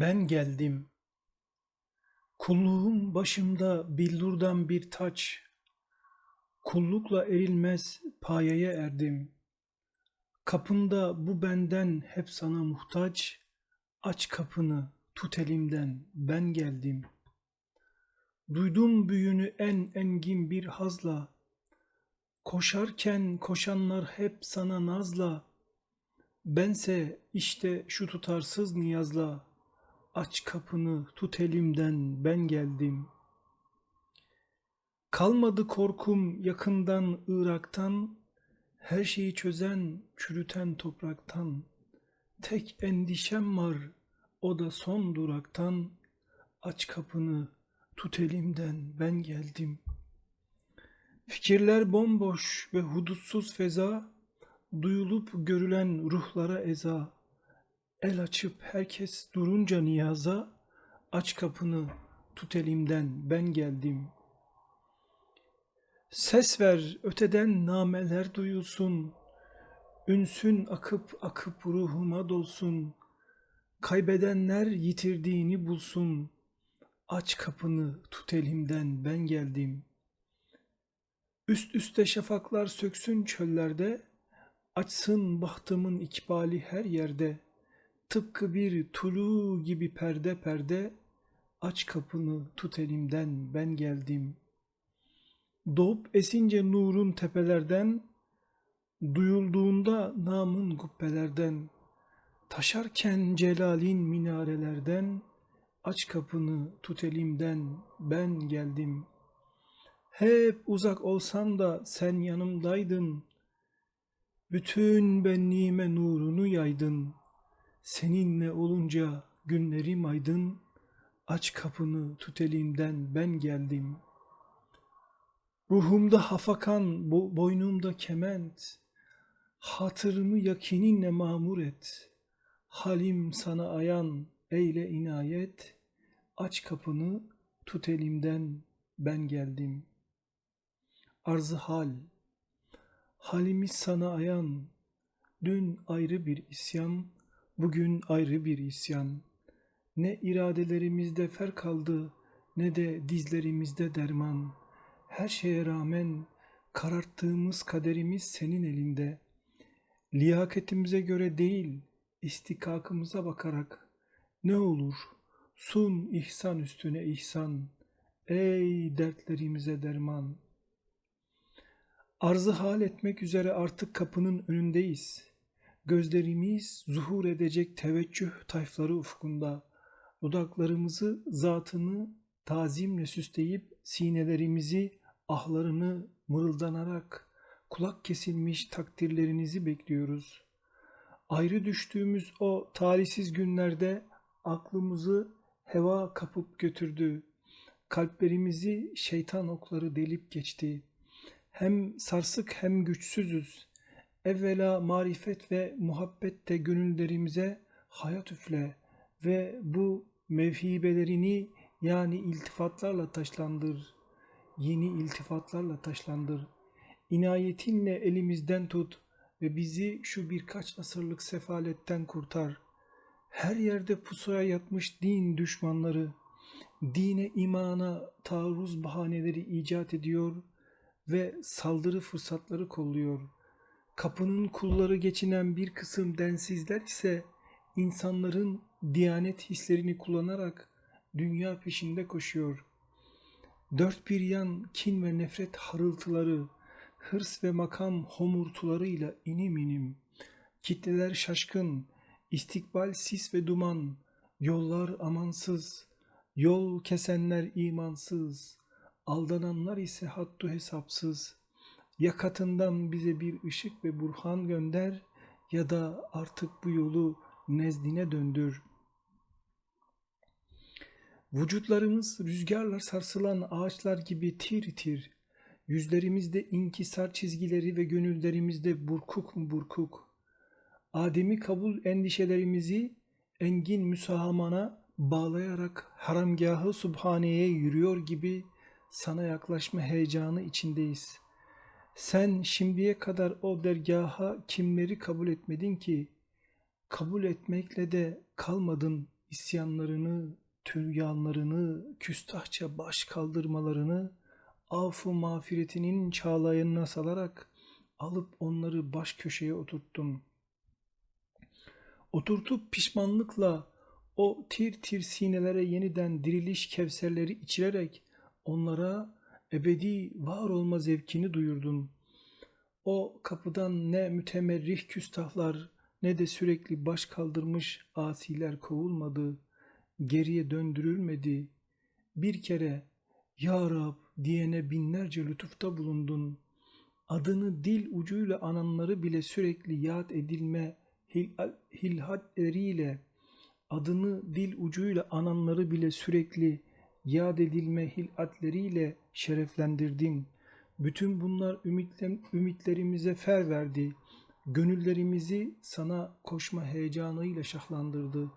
Ben geldim. Kulluğum başımda billurdan bir taç. Kullukla erilmez payeye erdim. Kapında bu benden hep sana muhtaç. Aç kapını, tut elimden, ben geldim. Duydum büyünü en engin bir hazla. Koşarken koşanlar hep sana nazla. Bense işte şu tutarsız niyazla. Aç kapını, tut elimden, ben geldim. Kalmadı korkum yakından Irak'tan, her şeyi çözen, çürüten topraktan. Tek endişem var, o da son duraktan. Aç kapını, tut elimden, ben geldim. Fikirler bomboş ve hudutsuz feza, duyulup görülen ruhlara eza. El açıp herkes durunca niyaza, aç kapını, tut elimden, ben geldim. Ses ver, öteden nameler duyulsun, ünsün akıp akıp ruhuma dolsun. Kaybedenler yitirdiğini bulsun, aç kapını, tut elimden, ben geldim. Üst üste şafaklar söksün çöllerde, açsın bahtımın ikbali her yerde. Tıpkı bir tulu gibi perde perde, aç kapını, tut elimden, ben geldim. Doğup esince nurun tepelerden, duyulduğunda namın kubbelerden, taşarken celalin minarelerden, aç kapını, tut elimden, ben geldim. Hep uzak olsam da sen yanımdaydın, bütün benliğime nurunu yaydın. Seninle olunca günlerim aydın, aç kapını, tut elimden, ben geldim. Ruhumda hafakan, bo boynumda kement, hatırımı yakininle mamur et. Halim sana ayan, eyle inayet, aç kapını, tut elimden, ben geldim. Arzı hal, halimiz sana ayan, dün ayrı bir isyan, bugün ayrı bir isyan. Ne iradelerimizde fer kaldı, ne de dizlerimizde derman. Her şeye rağmen kararttığımız kaderimiz senin elinde. Liyaketimize göre değil, istikakımıza bakarak ne olur sun ihsan üstüne ihsan. Ey dertlerimize derman. Arzı hal etmek üzere artık kapının önündeyiz. Gözlerimiz zuhur edecek teveccüh tayfları ufkunda. Dudaklarımızı zatını tazimle süsleyip sinelerimizi ahlarını mırıldanarak kulak kesilmiş takdirlerinizi bekliyoruz. Ayrı düştüğümüz o talihsiz günlerde aklımızı heva kapıp götürdü. Kalplerimizi şeytan okları delip geçti. Hem sarsık hem güçsüzüz. Evvela marifet ve muhabbette gönüllerimize hayat üfle ve bu mevhibelerini yani iltifatlarla taşlandır. Yeni iltifatlarla taşlandır. İnayetinle elimizden tut ve bizi şu birkaç asırlık sefaletten kurtar. Her yerde pusuya yatmış din düşmanları, dine imana taarruz bahaneleri icat ediyor ve saldırı fırsatları kolluyor. Kapının kulları geçinen bir kısım densizler ise insanların diyanet hislerini kullanarak dünya peşinde koşuyor. Dört bir yan kin ve nefret harıltıları, hırs ve makam homurtularıyla inim inim. Kitleler şaşkın, istikbal sis ve duman, yollar amansız, yol kesenler imansız, aldananlar ise haddu hesapsız. Ya katından bize bir ışık ve burhan gönder ya da artık bu yolu nezdine döndür. Vücutlarımız rüzgarla sarsılan ağaçlar gibi tir tir. Yüzlerimizde inkisar çizgileri ve gönüllerimizde burkuk burkuk. Ademi kabul endişelerimizi engin müsahamana bağlayarak haramgahı subhaneye yürüyor gibi sana yaklaşma heyecanı içindeyiz. Sen şimdiye kadar o dergaha kimleri kabul etmedin ki? Kabul etmekle de kalmadın isyanlarını, türyanlarını, küstahça baş kaldırmalarını affu mağfiretinin çağlayanına salarak alıp onları baş köşeye oturttum. Oturtup pişmanlıkla o tir tir sinelere yeniden diriliş kevserleri içirerek onlara ebedi var olma zevkini duyurdum. O kapıdan ne mütemerrih küstahlar ne de sürekli baş kaldırmış asiler kovulmadı, geriye döndürülmedi. Bir kere Ya Rab diyene binlerce lütufta bulundun. Adını dil ucuyla ananları bile sürekli yad edilme hil- hilhatleriyle adını dil ucuyla ananları bile sürekli yad edilme hilatleriyle şereflendirdin. Bütün bunlar ümitle- ümitlerimize fer verdi. Gönüllerimizi sana koşma heyecanıyla şahlandırdı.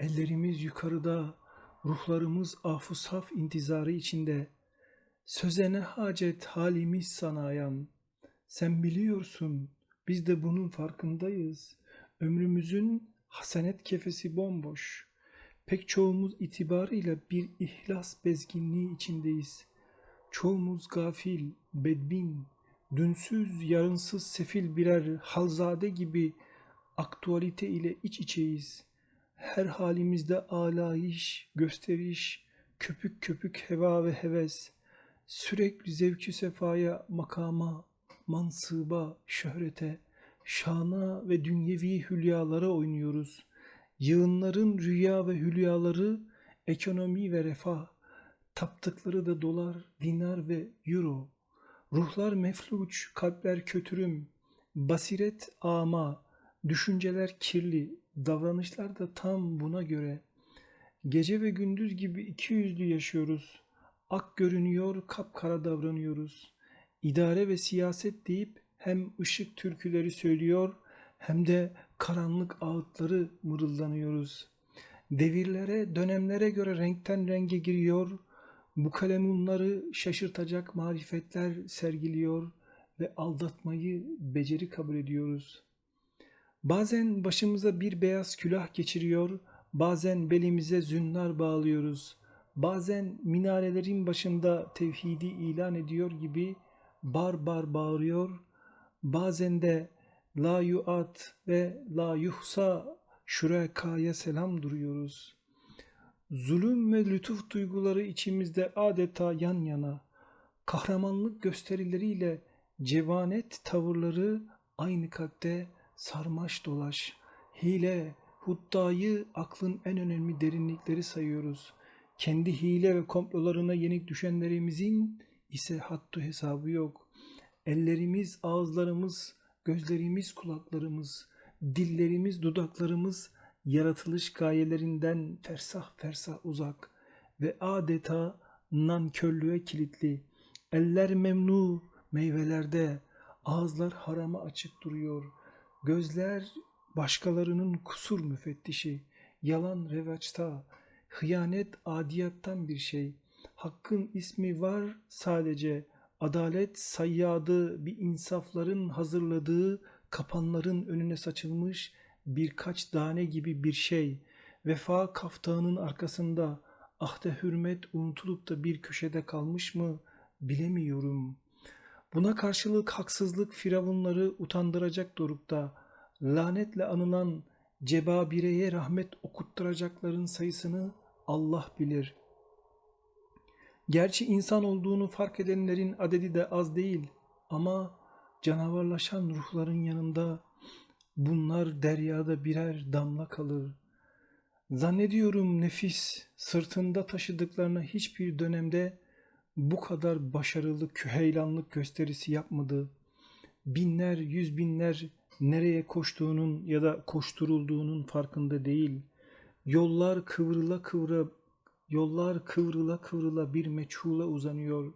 Ellerimiz yukarıda, ruhlarımız afu saf intizarı içinde. Söze ne hacet halimiz sanayan. Sen biliyorsun, biz de bunun farkındayız. Ömrümüzün hasenet kefesi bomboş. Pek çoğumuz itibarıyla bir ihlas bezginliği içindeyiz. Çoğumuz gafil, bedbin, dünsüz, yarınsız sefil birer halzade gibi aktualite ile iç içeyiz. Her halimizde alayiş, gösteriş, köpük köpük heva ve heves, sürekli zevkü sefaya, makama, mansıba, şöhrete, şana ve dünyevi hülyalara oynuyoruz. Yığınların rüya ve hülyaları, ekonomi ve refah, taptıkları da dolar, dinar ve euro. Ruhlar mefluç, kalpler kötürüm, basiret ama, düşünceler kirli, davranışlar da tam buna göre. Gece ve gündüz gibi iki yüzlü yaşıyoruz. Ak görünüyor, kapkara davranıyoruz. İdare ve siyaset deyip hem ışık türküleri söylüyor hem de karanlık ağıtları mırıldanıyoruz. Devirlere, dönemlere göre renkten renge giriyor, bu kalemunları şaşırtacak marifetler sergiliyor ve aldatmayı beceri kabul ediyoruz. Bazen başımıza bir beyaz külah geçiriyor, bazen belimize zünnar bağlıyoruz. Bazen minarelerin başında tevhidi ilan ediyor gibi bar bar bağırıyor. Bazen de la yuat ve la yuhsa şurekaya selam duruyoruz. Zulüm ve lütuf duyguları içimizde adeta yan yana. Kahramanlık gösterileriyle cevanet tavırları aynı kalpte sarmaş dolaş. Hile, huddayı aklın en önemli derinlikleri sayıyoruz. Kendi hile ve komplolarına yenik düşenlerimizin ise hattı hesabı yok. Ellerimiz, ağızlarımız, gözlerimiz, kulaklarımız, dillerimiz, dudaklarımız yaratılış gayelerinden fersah fersah uzak ve adeta nankörlüğe kilitli. Eller memnu meyvelerde, ağızlar harama açık duruyor. Gözler başkalarının kusur müfettişi, yalan revaçta, hıyanet adiyattan bir şey. Hakkın ismi var sadece, adalet sayyadı bir insafların hazırladığı kapanların önüne saçılmış birkaç tane gibi bir şey. Vefa kaftanın arkasında ahde hürmet unutulup da bir köşede kalmış mı bilemiyorum. Buna karşılık haksızlık firavunları utandıracak dorukta, lanetle anılan cebabireye rahmet okutturacakların sayısını Allah bilir. Gerçi insan olduğunu fark edenlerin adedi de az değil ama canavarlaşan ruhların yanında bunlar deryada birer damla kalır. Zannediyorum nefis sırtında taşıdıklarına hiçbir dönemde bu kadar başarılı küheylanlık gösterisi yapmadı. Binler, yüz binler nereye koştuğunun ya da koşturulduğunun farkında değil. Yollar kıvrıla kıvra, yollar kıvrıla kıvrıla bir meçhula uzanıyor.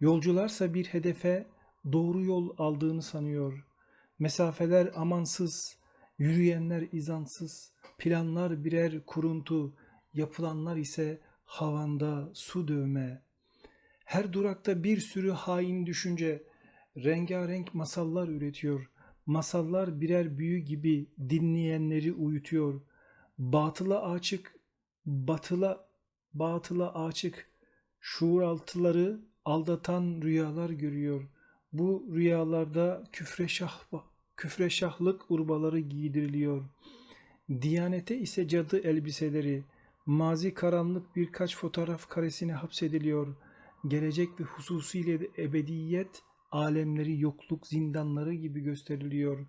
Yolcularsa bir hedefe doğru yol aldığını sanıyor. Mesafeler amansız, yürüyenler izansız, planlar birer kuruntu, yapılanlar ise havanda su dövme. Her durakta bir sürü hain düşünce, rengarenk masallar üretiyor. Masallar birer büyü gibi dinleyenleri uyutuyor. Batıla açık batıla batıla açık şuuraltıları aldatan rüyalar görüyor. Bu rüyalarda küfre şah küfre şahlık urbaları giydiriliyor. Diyanete ise cadı elbiseleri, mazi karanlık birkaç fotoğraf karesine hapsediliyor. Gelecek ve hususiyle de ebediyet alemleri yokluk zindanları gibi gösteriliyor.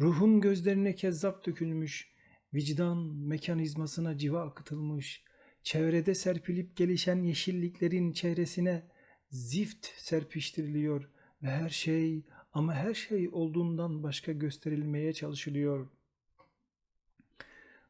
Ruhun gözlerine kezzap dökülmüş, vicdan mekanizmasına civa akıtılmış, çevrede serpilip gelişen yeşilliklerin çevresine zift serpiştiriliyor ve her şey ama her şey olduğundan başka gösterilmeye çalışılıyor.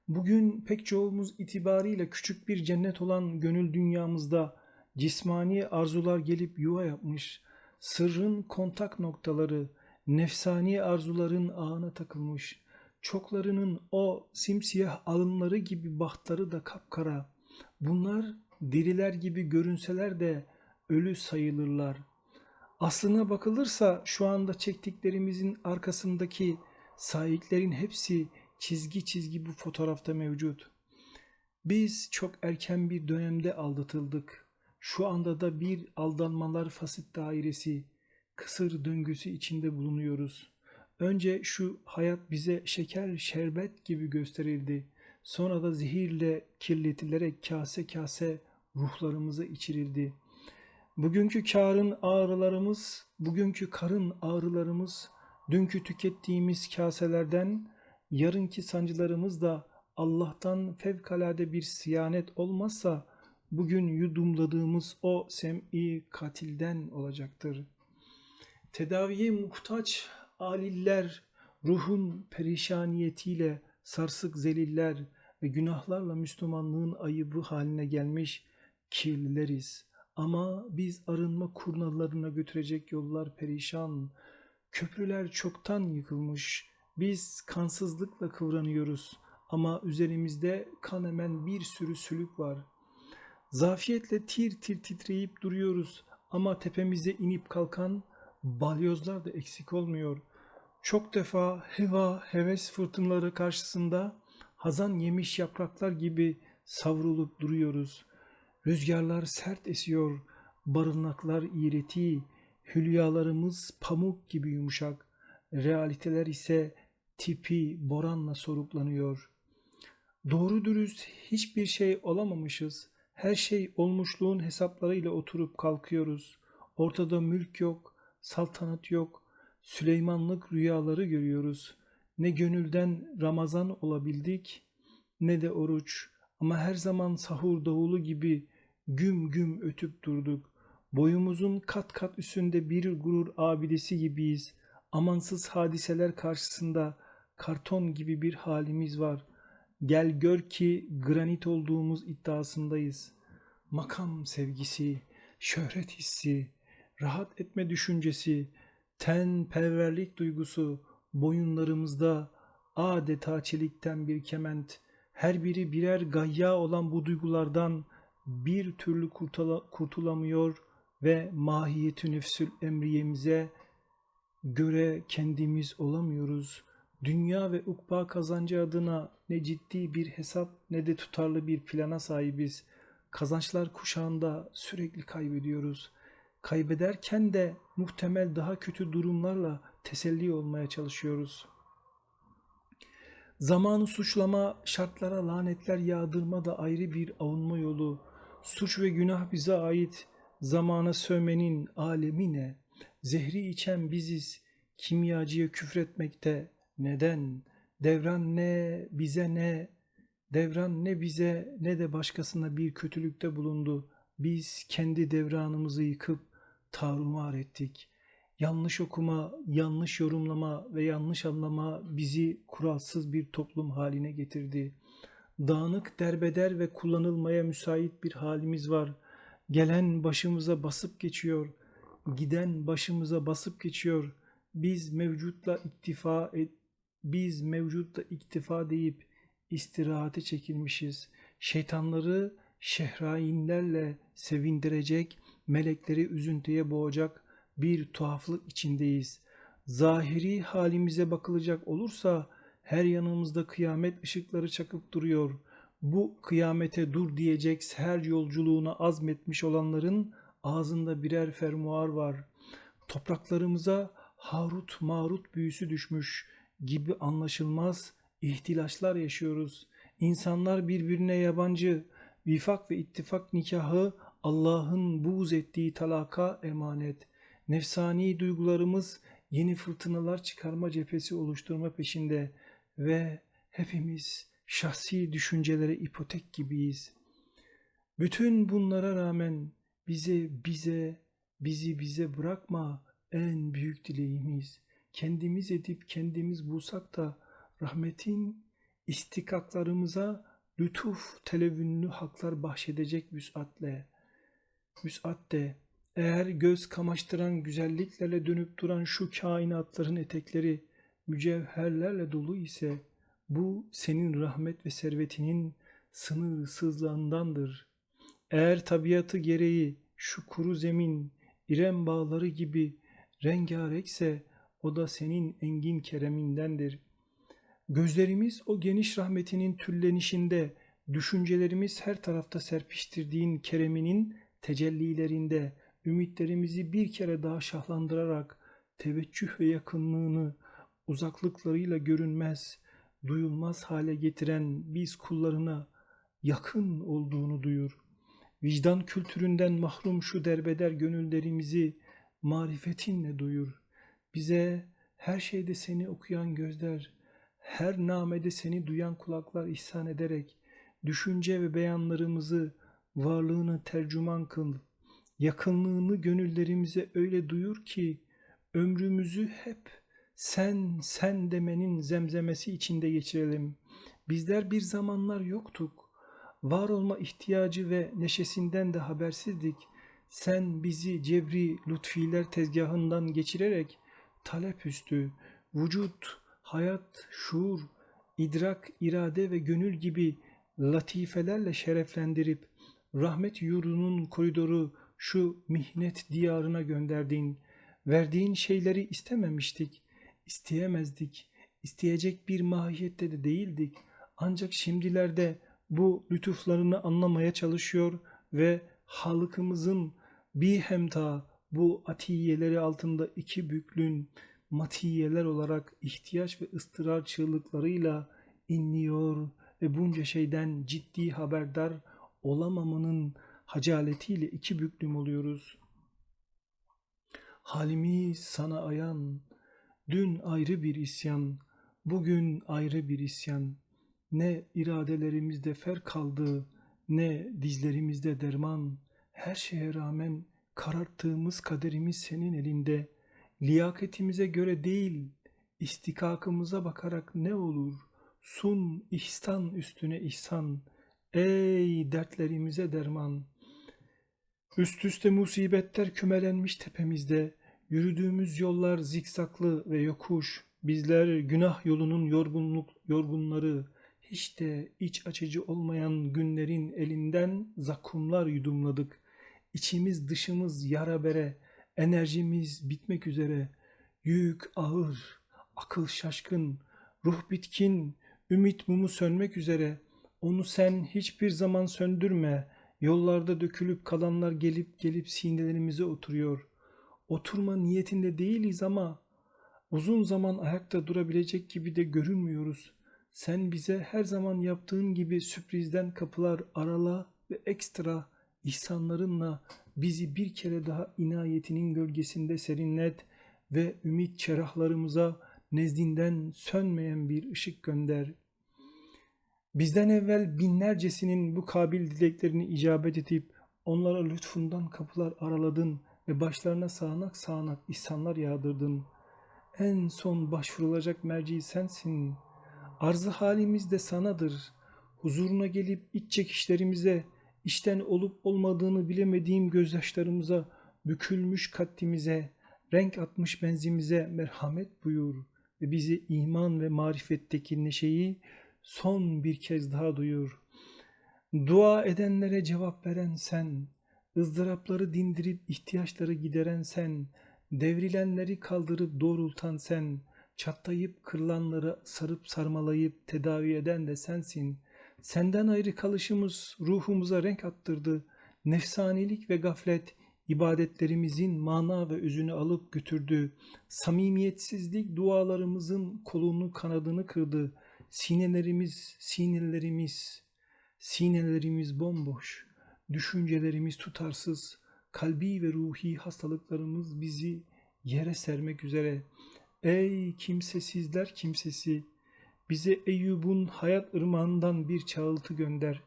Bugün pek çoğumuz itibariyle küçük bir cennet olan gönül dünyamızda cismani arzular gelip yuva yapmış, sırrın kontak noktaları, nefsani arzuların ağına takılmış, çoklarının o simsiyah alınları gibi bahtları da kapkara. Bunlar diriler gibi görünseler de ölü sayılırlar. Aslına bakılırsa şu anda çektiklerimizin arkasındaki sahiplerin hepsi çizgi çizgi bu fotoğrafta mevcut. Biz çok erken bir dönemde aldatıldık. Şu anda da bir aldanmalar fasit dairesi, kısır döngüsü içinde bulunuyoruz. Önce şu hayat bize şeker şerbet gibi gösterildi. Sonra da zehirle kirletilerek kase kase ruhlarımıza içirildi. Bugünkü karın ağrılarımız, bugünkü karın ağrılarımız, dünkü tükettiğimiz kaselerden, yarınki sancılarımız da Allah'tan fevkalade bir siyanet olmazsa bugün yudumladığımız o sem'i katilden olacaktır. Tedaviye muhtaç aliller, ruhun perişaniyetiyle sarsık zeliller ve günahlarla Müslümanlığın ayıbı haline gelmiş kirlileriz. Ama biz arınma kurnalarına götürecek yollar perişan, köprüler çoktan yıkılmış, biz kansızlıkla kıvranıyoruz ama üzerimizde kan emen bir sürü sülük var. Zafiyetle tir tir titreyip duruyoruz ama tepemize inip kalkan balyozlar da eksik olmuyor. Çok defa heva, heves fırtınaları karşısında hazan yemiş yapraklar gibi savrulup duruyoruz. Rüzgarlar sert esiyor, barınaklar iğreti, hülyalarımız pamuk gibi yumuşak, realiteler ise tipi boranla soruklanıyor. Doğru dürüst hiçbir şey olamamışız. Her şey olmuşluğun hesaplarıyla oturup kalkıyoruz. Ortada mülk yok, saltanat yok, Süleymanlık rüyaları görüyoruz. Ne gönülden Ramazan olabildik ne de oruç ama her zaman sahur davulu gibi güm güm ötüp durduk. Boyumuzun kat kat üstünde bir gurur abidesi gibiyiz. Amansız hadiseler karşısında karton gibi bir halimiz var. Gel gör ki granit olduğumuz iddiasındayız. Makam sevgisi, şöhret hissi, rahat etme düşüncesi, ten perverlik duygusu boyunlarımızda adeta çelikten bir kement, her biri birer gayya olan bu duygulardan bir türlü kurtula, kurtulamıyor ve mahiyeti nefsül emriyemize göre kendimiz olamıyoruz. Dünya ve ukba kazancı adına ne ciddi bir hesap ne de tutarlı bir plana sahibiz. Kazançlar kuşağında sürekli kaybediyoruz. Kaybederken de muhtemel daha kötü durumlarla teselli olmaya çalışıyoruz. Zamanı suçlama, şartlara lanetler yağdırma da ayrı bir avunma yolu. Suç ve günah bize ait. Zamana sövmenin alemi ne? Zehri içen biziz. Kimyacıya küfretmekte neden? Devran ne, bize ne? Devran ne bize ne de başkasına bir kötülükte bulundu. Biz kendi devranımızı yıkıp tarumar ettik. Yanlış okuma, yanlış yorumlama ve yanlış anlama bizi kuralsız bir toplum haline getirdi. Dağınık, derbeder ve kullanılmaya müsait bir halimiz var. Gelen başımıza basıp geçiyor. Giden başımıza basıp geçiyor. Biz mevcutla iktifa et, biz mevcutla iktifa deyip istirahate çekilmişiz. Şeytanları şehrainlerle sevindirecek, melekleri üzüntüye boğacak bir tuhaflık içindeyiz. Zahiri halimize bakılacak olursa her yanımızda kıyamet ışıkları çakıp duruyor. Bu kıyamete dur diyecek her yolculuğuna azmetmiş olanların ağzında birer fermuar var. Topraklarımıza Harut Marut büyüsü düşmüş gibi anlaşılmaz ihtilaçlar yaşıyoruz. İnsanlar birbirine yabancı, vifak ve ittifak nikahı Allah'ın buğz ettiği talaka emanet. Nefsani duygularımız yeni fırtınalar çıkarma cephesi oluşturma peşinde ve hepimiz şahsi düşüncelere ipotek gibiyiz. Bütün bunlara rağmen bize bize bizi bize bırakma en büyük dileğimiz. Kendimiz edip kendimiz bulsak da rahmetin istikaklarımıza lütuf televünlü haklar bahşedecek müsaatle. Müsaatte eğer göz kamaştıran güzelliklerle dönüp duran şu kainatların etekleri mücevherlerle dolu ise bu senin rahmet ve servetinin sınırsızlığındandır. Eğer tabiatı gereği şu kuru zemin İrem bağları gibi rengarekse o da senin engin keremindendir. Gözlerimiz o geniş rahmetinin tüllenişinde, düşüncelerimiz her tarafta serpiştirdiğin kereminin tecellilerinde, ümitlerimizi bir kere daha şahlandırarak teveccüh ve yakınlığını uzaklıklarıyla görünmez, duyulmaz hale getiren biz kullarına yakın olduğunu duyur. Vicdan kültüründen mahrum şu derbeder gönüllerimizi marifetinle duyur. Bize her şeyde seni okuyan gözler, her namede seni duyan kulaklar ihsan ederek düşünce ve beyanlarımızı varlığını tercüman kıl. Yakınlığını gönüllerimize öyle duyur ki ömrümüzü hep sen sen demenin zemzemesi içinde geçirelim. Bizler bir zamanlar yoktuk. Var olma ihtiyacı ve neşesinden de habersizdik. Sen bizi cebri lütfiler tezgahından geçirerek talep üstü, vücut, hayat, şuur, idrak, irade ve gönül gibi latifelerle şereflendirip rahmet yurdunun koridoru şu mihnet diyarına gönderdin. Verdiğin şeyleri istememiştik, isteyemezdik, isteyecek bir mahiyette de değildik. Ancak şimdilerde bu lütuflarını anlamaya çalışıyor ve halkımızın bir hemta bu atiyeleri altında iki büklün matiyeler olarak ihtiyaç ve ıstırar çığlıklarıyla inliyor ve bunca şeyden ciddi haberdar olamamanın hacaletiyle iki büklüm oluyoruz. Halimiz sana ayan, dün ayrı bir isyan, bugün ayrı bir isyan. Ne iradelerimizde fer kaldı, ne dizlerimizde derman. Her şeye rağmen kararttığımız kaderimiz senin elinde. Liyaketimize göre değil, istikakımıza bakarak ne olur? Sun ihsan üstüne ihsan. Ey dertlerimize derman. Üst üste musibetler kümelenmiş tepemizde. Yürüdüğümüz yollar zikzaklı ve yokuş. Bizler günah yolunun yorgunluk yorgunları, hiç de iç açıcı olmayan günlerin elinden zakumlar yudumladık. İçimiz dışımız yara bere, enerjimiz bitmek üzere. Yük ağır, akıl şaşkın, ruh bitkin, ümit mumu sönmek üzere. Onu sen hiçbir zaman söndürme. Yollarda dökülüp kalanlar gelip gelip sinelerimize oturuyor. Oturma niyetinde değiliz ama uzun zaman ayakta durabilecek gibi de görünmüyoruz. Sen bize her zaman yaptığın gibi sürprizden kapılar arala ve ekstra ihsanlarınla bizi bir kere daha inayetinin gölgesinde serinlet ve ümit çerahlarımıza nezdinden sönmeyen bir ışık gönder. Bizden evvel binlercesinin bu kabil dileklerini icabet edip onlara lütfundan kapılar araladın ve başlarına sağanak sağanak ihsanlar yağdırdın. En son başvurulacak merci sensin. Arzı halimiz de sanadır. Huzuruna gelip iç çekişlerimize, işten olup olmadığını bilemediğim gözyaşlarımıza, bükülmüş kaddimize, renk atmış benzimize merhamet buyur ve bizi iman ve marifetteki neşeyi son bir kez daha duyur. Dua edenlere cevap veren sen, ızdırapları dindirip ihtiyaçları gideren sen, devrilenleri kaldırıp doğrultan sen, çatlayıp kırılanları sarıp sarmalayıp tedavi eden de sensin. Senden ayrı kalışımız ruhumuza renk attırdı. Nefsanilik ve gaflet ibadetlerimizin mana ve özünü alıp götürdü. Samimiyetsizlik dualarımızın kolunu kanadını kırdı. Sinelerimiz, sinelerimiz, sinelerimiz bomboş. Düşüncelerimiz tutarsız. Kalbi ve ruhi hastalıklarımız bizi yere sermek üzere. Ey kimsesizler kimsesi! Bize Eyyub'un hayat ırmağından bir çağıltı gönder.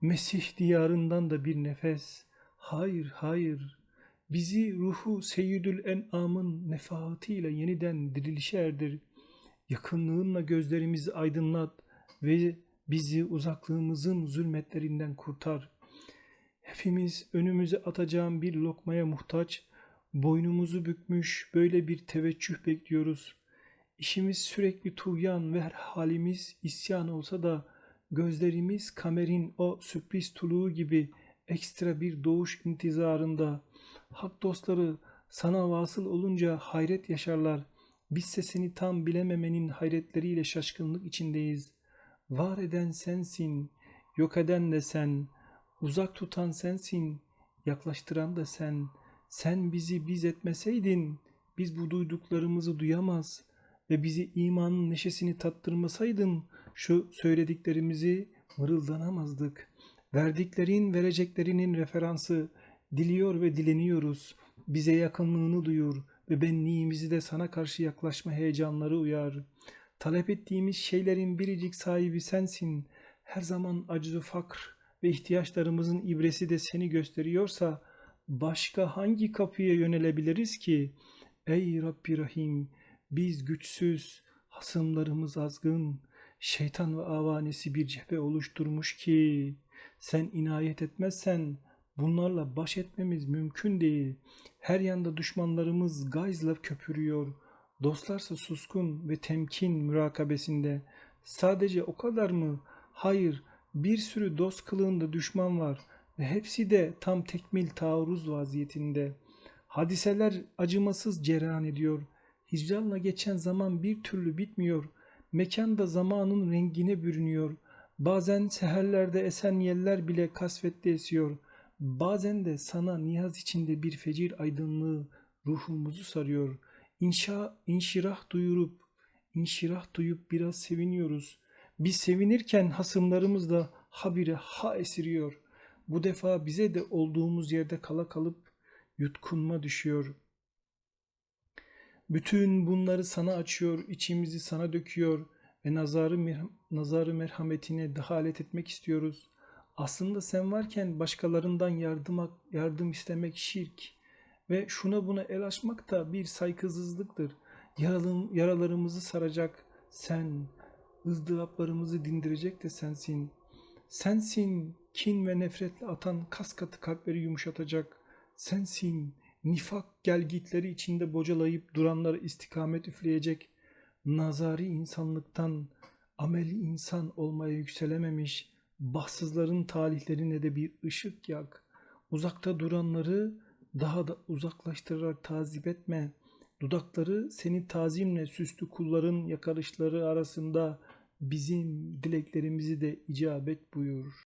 Mesih diyarından da bir nefes. Hayır, hayır. Bizi ruhu Seyyidül En'am'ın nefahatıyla yeniden dirilişe erdir. Yakınlığınla gözlerimizi aydınlat ve bizi uzaklığımızın zulmetlerinden kurtar. Hepimiz önümüze atacağım bir lokmaya muhtaç, boynumuzu bükmüş böyle bir teveccüh bekliyoruz. İşimiz sürekli tuğyan ve her halimiz isyan olsa da gözlerimiz kamerin o sürpriz tuluğu gibi ekstra bir doğuş intizarında. Hak dostları sana vasıl olunca hayret yaşarlar. Biz sesini tam bilememenin hayretleriyle şaşkınlık içindeyiz. Var eden sensin, yok eden de sen, uzak tutan sensin, yaklaştıran da sen. Sen bizi biz etmeseydin, biz bu duyduklarımızı duyamaz ve bizi imanın neşesini tattırmasaydın, şu söylediklerimizi mırıldanamazdık. Verdiklerin vereceklerinin referansı, diliyor ve dileniyoruz. Bize yakınlığını duyur ve benliğimizi de sana karşı yaklaşma heyecanları uyar. Talep ettiğimiz şeylerin biricik sahibi sensin. Her zaman acı fakr ve ihtiyaçlarımızın ibresi de seni gösteriyorsa başka hangi kapıya yönelebiliriz ki? Ey Rabbi Rahim, biz güçsüz, hasımlarımız azgın, şeytan ve avanesi bir cephe oluşturmuş ki sen inayet etmezsen bunlarla baş etmemiz mümkün değil. Her yanda düşmanlarımız gayzla köpürüyor. Dostlarsa suskun ve temkin mürakabesinde. Sadece o kadar mı? Hayır, bir sürü dost kılığında düşman var ve hepsi de tam tekmil taarruz vaziyetinde. Hadiseler acımasız cereyan ediyor. Hicranla geçen zaman bir türlü bitmiyor. Mekan da zamanın rengine bürünüyor. Bazen seherlerde esen yeller bile kasvetli esiyor. Bazen de sana niyaz içinde bir fecir aydınlığı ruhumuzu sarıyor. İnşa, inşirah duyurup, inşirah duyup biraz seviniyoruz. Biz sevinirken hasımlarımız da habire ha esiriyor. Bu defa bize de olduğumuz yerde kala kalıp yutkunma düşüyor. Bütün bunları sana açıyor, içimizi sana döküyor ve nazarı, nazarı merhametine dehalet etmek istiyoruz. Aslında sen varken başkalarından yardım, yardım istemek şirk ve şuna buna el açmak da bir saygısızlıktır. Yaralı, yaralarımızı saracak sen, ızdıraplarımızı dindirecek de sensin. Sensin kin ve nefretle atan kas katı kalpleri yumuşatacak. Sensin nifak gelgitleri içinde bocalayıp duranlara istikamet üfleyecek. Nazari insanlıktan ameli insan olmaya yükselememiş bahtsızların talihlerine de bir ışık yak. Uzakta duranları daha da uzaklaştırarak tazip etme. Dudakları seni tazimle süslü kulların yakarışları arasında bizim dileklerimizi de icabet buyur.